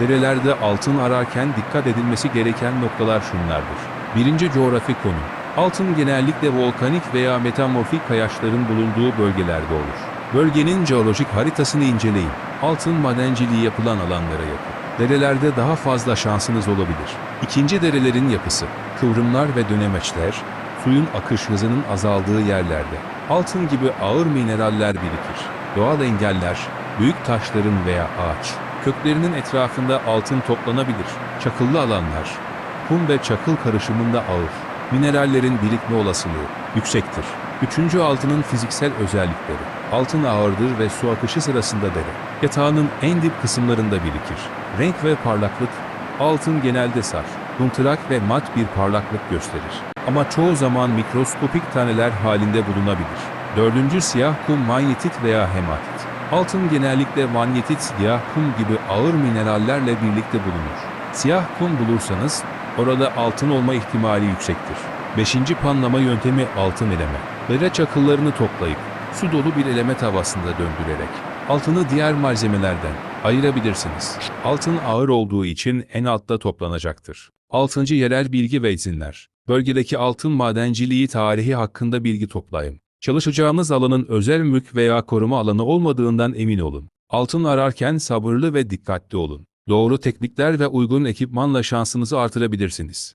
Derelerde altın ararken dikkat edilmesi gereken noktalar şunlardır. Birinci coğrafi konu. Altın genellikle volkanik veya metamorfik kayaçların bulunduğu bölgelerde olur. Bölgenin jeolojik haritasını inceleyin. Altın madenciliği yapılan alanlara yakın. Derelerde daha fazla şansınız olabilir. İkinci derelerin yapısı. Kıvrımlar ve dönemeçler, suyun akış hızının azaldığı yerlerde. Altın gibi ağır mineraller birikir. Doğal engeller, büyük taşların veya ağaç, köklerinin etrafında altın toplanabilir. Çakıllı alanlar, kum ve çakıl karışımında ağır, minerallerin birikme olasılığı yüksektir. Üçüncü altının fiziksel özellikleri. Altın ağırdır ve su akışı sırasında dere. Yatağının en dip kısımlarında birikir. Renk ve parlaklık, altın genelde saf, yumtırak ve mat bir parlaklık gösterir. Ama çoğu zaman mikroskopik taneler halinde bulunabilir. Dördüncü siyah kum manyetit veya hematit. Altın genellikle manyetit, siyah kum gibi ağır minerallerle birlikte bulunur. Siyah kum bulursanız orada altın olma ihtimali yüksektir. Beşinci panlama yöntemi altın eleme. Dere çakıllarını toplayıp su dolu bir eleme tavasında döndürerek altını diğer malzemelerden ayırabilirsiniz. Altın ağır olduğu için en altta toplanacaktır. Altıncı yerel bilgi ve izinler. Bölgedeki altın madenciliği tarihi hakkında bilgi toplayın. Çalışacağınız alanın özel mülk veya koruma alanı olmadığından emin olun. Altın ararken sabırlı ve dikkatli olun. Doğru teknikler ve uygun ekipmanla şansınızı artırabilirsiniz.